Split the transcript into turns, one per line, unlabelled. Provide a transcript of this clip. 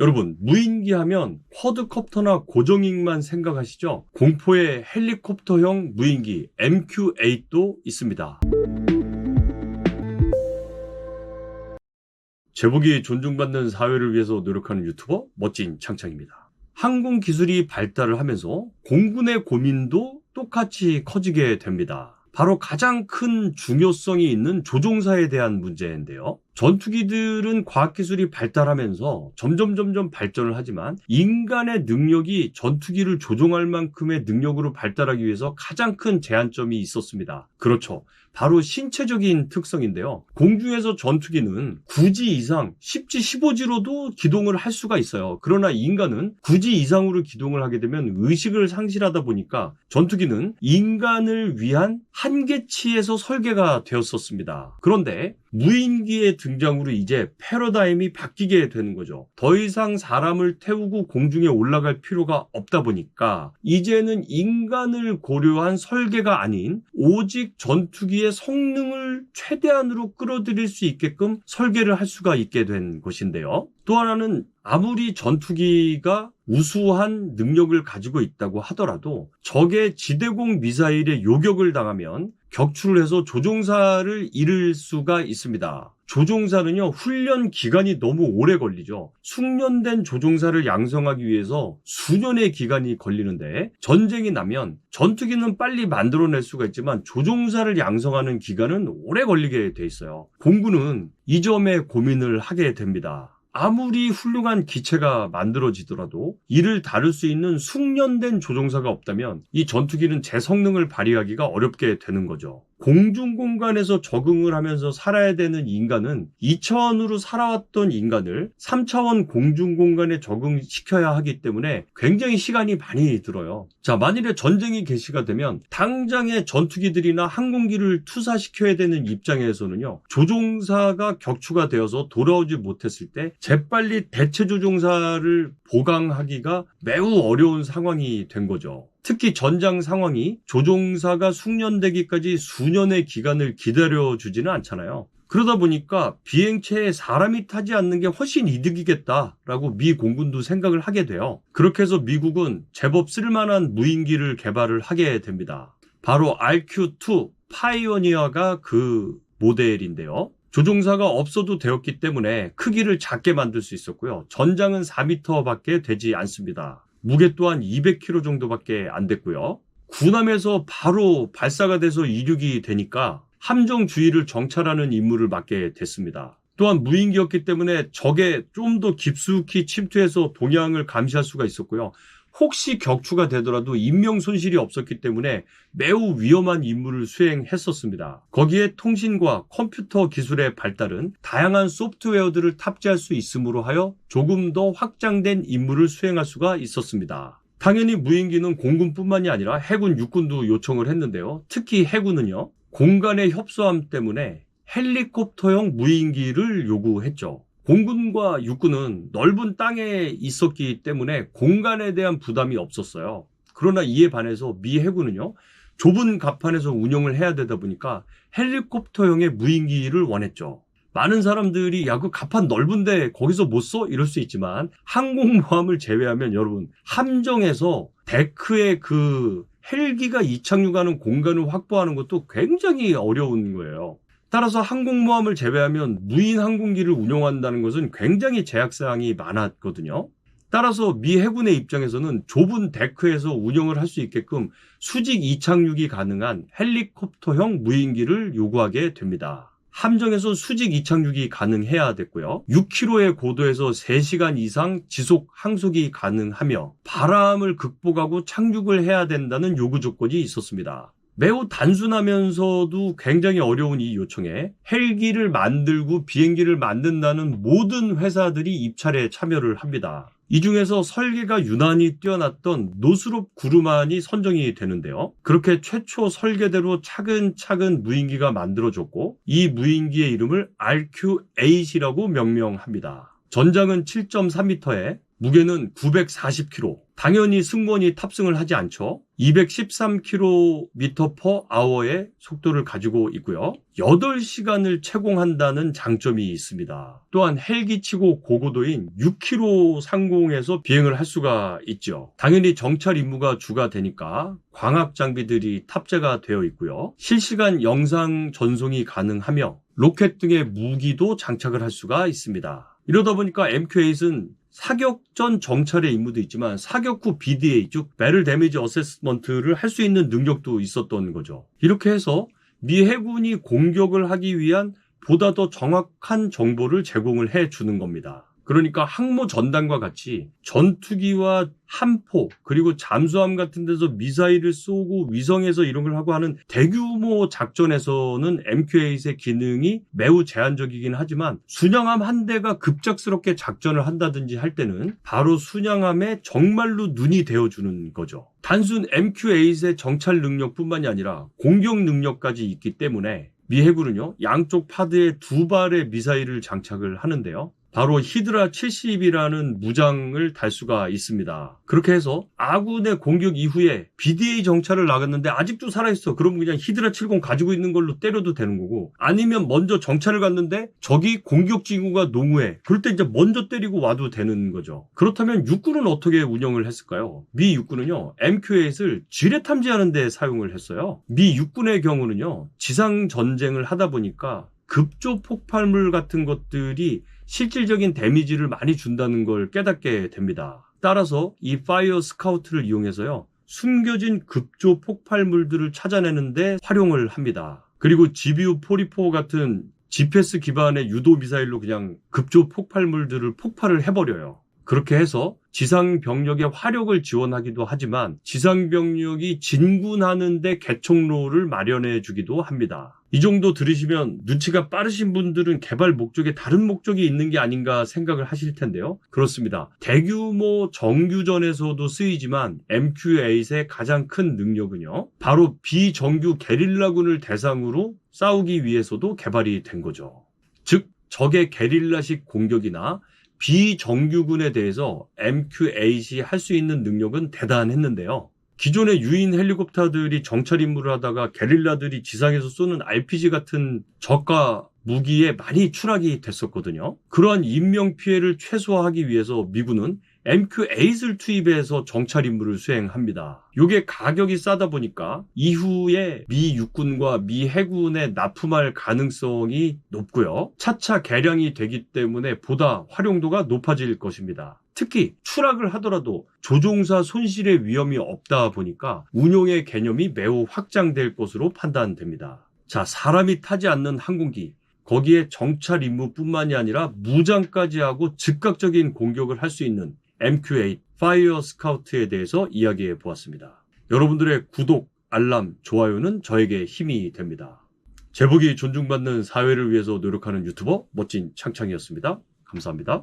여러분, 무인기 하면 쿼드컵터나 고정익만 생각하시죠? 공포의 헬리콥터형 무인기 MQ-8도 있습니다. 제복이 존중받는 사회를 위해서 노력하는 유튜버 멋진 창창입니다. 항공 기술이 발달을 하면서 공군의 고민도 똑같이 커지게 됩니다. 바로 가장 큰 중요성이 있는 조종사에 대한 문제인데요. 전투기들은 과학기술이 발달하면서 점점 점점 발전을 하지만 인간의 능력이 전투기를 조종할 만큼의 능력으로 발달하기 위해서 가장 큰 제한점이 있었습니다. 그렇죠. 바로 신체적인 특성인데요. 공중에서 전투기는 9지 이상 10지 15지로도 기동을 할 수가 있어요. 그러나 인간은 9지 이상으로 기동을 하게 되면 의식을 상실하다 보니까 전투기는 인간을 위한 한계치에서 설계가 되었었습니다. 그런데 무인기의 등장으로 이제 패러다임이 바뀌게 되는 거죠. 더 이상 사람을 태우고 공중에 올라갈 필요가 없다 보니까 이제는 인간을 고려한 설계가 아닌 오직 전투기의 성능을 최대한으로 끌어들일 수 있게끔 설계를 할 수가 있게 된 것인데요. 또 하나는 아무리 전투기가 우수한 능력을 가지고 있다고 하더라도 적의 지대공 미사일에 요격을 당하면 격추를 해서 조종사를 잃을 수가 있습니다. 조종사는요, 훈련 기간이 너무 오래 걸리죠. 숙련된 조종사를 양성하기 위해서 수년의 기간이 걸리는데, 전쟁이 나면 전투기는 빨리 만들어낼 수가 있지만, 조종사를 양성하는 기간은 오래 걸리게 돼 있어요. 공군은 이 점에 고민을 하게 됩니다. 아무리 훌륭한 기체가 만들어지더라도 이를 다룰 수 있는 숙련된 조종사가 없다면 이 전투기는 제 성능을 발휘하기가 어렵게 되는 거죠. 공중 공간에서 적응을 하면서 살아야 되는 인간은 2차원으로 살아왔던 인간을 3차원 공중 공간에 적응시켜야 하기 때문에 굉장히 시간이 많이 들어요. 자, 만일에 전쟁이 개시가 되면 당장의 전투기들이나 항공기를 투사시켜야 되는 입장에서는요. 조종사가 격추가 되어서 돌아오지 못했을 때 재빨리 대체 조종사를 보강하기가 매우 어려운 상황이 된 거죠. 특히 전장 상황이 조종사가 숙련되기까지 수년의 기간을 기다려주지는 않잖아요. 그러다 보니까 비행체에 사람이 타지 않는 게 훨씬 이득이겠다라고 미 공군도 생각을 하게 돼요. 그렇게 해서 미국은 제법 쓸만한 무인기를 개발을 하게 됩니다. 바로 RQ-2 파이오니어가 그 모델인데요. 조종사가 없어도 되었기 때문에 크기를 작게 만들 수 있었고요. 전장은 4m밖에 되지 않습니다. 무게 또한 200kg 정도밖에 안 됐고요. 군함에서 바로 발사가 돼서 이륙이 되니까 함정 주위를 정찰하는 임무를 맡게 됐습니다. 또한 무인기였기 때문에 적에 좀 더 깊숙이 침투해서 동향을 감시할 수가 있었고요. 혹시 격추가 되더라도 인명 손실이 없었기 때문에 매우 위험한 임무를 수행했었습니다. 거기에 통신과 컴퓨터 기술의 발달은 다양한 소프트웨어들을 탑재할 수 있으므로 하여 조금 더 확장된 임무를 수행할 수가 있었습니다. 당연히 무인기는 공군뿐만이 아니라 해군, 육군도 요청을 했는데요. 특히 해군은요, 공간의 협소함 때문에 헬리콥터형 무인기를 요구했죠. 공군과 육군은 넓은 땅에 있었기 때문에 공간에 대한 부담이 없었어요. 그러나 이에 반해서 미 해군은요, 좁은 갑판에서 운영을 해야 되다 보니까 헬리콥터형의 무인기를 원했죠. 많은 사람들이 야, 그 갑판 넓은데 거기서 못 써? 이럴 수 있지만 항공모함을 제외하면 여러분, 함정에서 데크의 그 헬기가 이착륙하는 공간을 확보하는 것도 굉장히 어려운 거예요. 따라서 항공모함을 제외하면 무인 항공기를 운용한다는 것은 굉장히 제약사항이 많았거든요. 따라서 미 해군의 입장에서는 좁은 데크에서 운영을 할 수 있게끔 수직 이착륙이 가능한 헬리콥터형 무인기를 요구하게 됩니다. 함정에서 수직 이착륙이 가능해야 됐고요. 6km의 고도에서 3시간 이상 지속 항속이 가능하며 바람을 극복하고 착륙을 해야 된다는 요구 조건이 있었습니다. 매우 단순하면서도 굉장히 어려운 이 요청에 헬기를 만들고 비행기를 만든다는 모든 회사들이 입찰에 참여를 합니다. 이 중에서 설계가 유난히 뛰어났던 노스롭 구르만이 선정이 되는데요. 그렇게 최초 설계대로 차근차근 무인기가 만들어졌고 이 무인기의 이름을 RQ-8이라고 명명합니다. 전장은 7.3m에 무게는 940kg. 당연히 승무원이 탑승을 하지 않죠. 213km/h의 속도를 가지고 있고요. 8시간을 채공한다는 장점이 있습니다. 또한 헬기치고 고고도인 6km 상공에서 비행을 할 수가 있죠. 당연히 정찰 임무가 주가 되니까 광학 장비들이 탑재가 되어 있고요. 실시간 영상 전송이 가능하며 로켓 등의 무기도 장착을 할 수가 있습니다. 이러다 보니까 MQ-8은 사격 전 정찰의 임무도 있지만 사격 후 BDA 즉 배럴 데미지 어세스먼트를 할 수 있는 능력도 있었던 거죠. 이렇게 해서 미 해군이 공격을 하기 위한 보다 더 정확한 정보를 제공을 해 주는 겁니다. 그러니까 항모 전단과 같이 전투기와 함포 그리고 잠수함 같은 데서 미사일을 쏘고 위성에서 이런 걸 하고 하는 대규모 작전에서는 MQ-8의 기능이 매우 제한적이긴 하지만 순양함 한 대가 급작스럽게 작전을 한다든지 할 때는 바로 순양함에 정말로 눈이 되어주는 거죠. 단순 MQ-8의 정찰 능력뿐만이 아니라 공격 능력까지 있기 때문에 미 해군은요 양쪽 파드에 두 발의 미사일을 장착을 하는데요. 바로 히드라 70이라는 무장을 달 수가 있습니다. 그렇게 해서 아군의 공격 이후에 BDA 정찰을 나갔는데 아직도 살아있어. 그럼 그냥 히드라 70 가지고 있는 걸로 때려도 되는 거고 아니면 먼저 정찰을 갔는데 적이 공격 징후가 농후해. 그럴 때 이제 먼저 때리고 와도 되는 거죠. 그렇다면 육군은 어떻게 운영을 했을까요? 미 육군은요. MQ-8을 지뢰 탐지하는 데 사용을 했어요. 미 육군의 경우는요. 지상 전쟁을 하다 보니까 급조 폭발물 같은 것들이 실질적인 데미지를 많이 준다는 걸 깨닫게 됩니다. 따라서 이 파이어 스카우트를 이용해서요. 숨겨진 급조 폭발물들을 찾아내는데 활용을 합니다. 그리고 GBU-44 같은 GPS 기반의 유도 미사일로 그냥 급조 폭발물들을 폭발을 해버려요. 그렇게 해서 지상 병력의 화력을 지원하기도 하지만 지상 병력이 진군하는데 개척로를 마련해 주기도 합니다. 이 정도 들으시면 눈치가 빠르신 분들은 개발 목적에 다른 목적이 있는 게 아닌가 생각을 하실 텐데요. 그렇습니다. 대규모 정규전에서도 쓰이지만 MQ-8의 가장 큰 능력은요. 바로 비정규 게릴라군을 대상으로 싸우기 위해서도 개발이 된 거죠. 즉 적의 게릴라식 공격이나 비정규군에 대해서 MQ-8이 할 수 있는 능력은 대단했는데요. 기존의 유인 헬리콥터들이 정찰 임무를 하다가 게릴라들이 지상에서 쏘는 RPG 같은 저가 무기에 많이 추락이 됐었거든요. 그러한 인명 피해를 최소화하기 위해서 미군은 MQ-8을 투입해서 정찰 임무를 수행합니다. 이게 가격이 싸다 보니까 이후에 미 육군과 미 해군에 납품할 가능성이 높고요. 차차 개량이 되기 때문에 보다 활용도가 높아질 것입니다. 특히 추락을 하더라도 조종사 손실의 위험이 없다 보니까 운용의 개념이 매우 확장될 것으로 판단됩니다. 자, 사람이 타지 않는 항공기, 거기에 정찰 임무뿐만이 아니라 무장까지 하고 즉각적인 공격을 할 수 있는 MQ-8 파이어 스카우트에 대해서 이야기해 보았습니다. 여러분들의 구독, 알람, 좋아요는 저에게 힘이 됩니다. 제복이 존중받는 사회를 위해서 노력하는 유튜버 멋진 창창이었습니다. 감사합니다.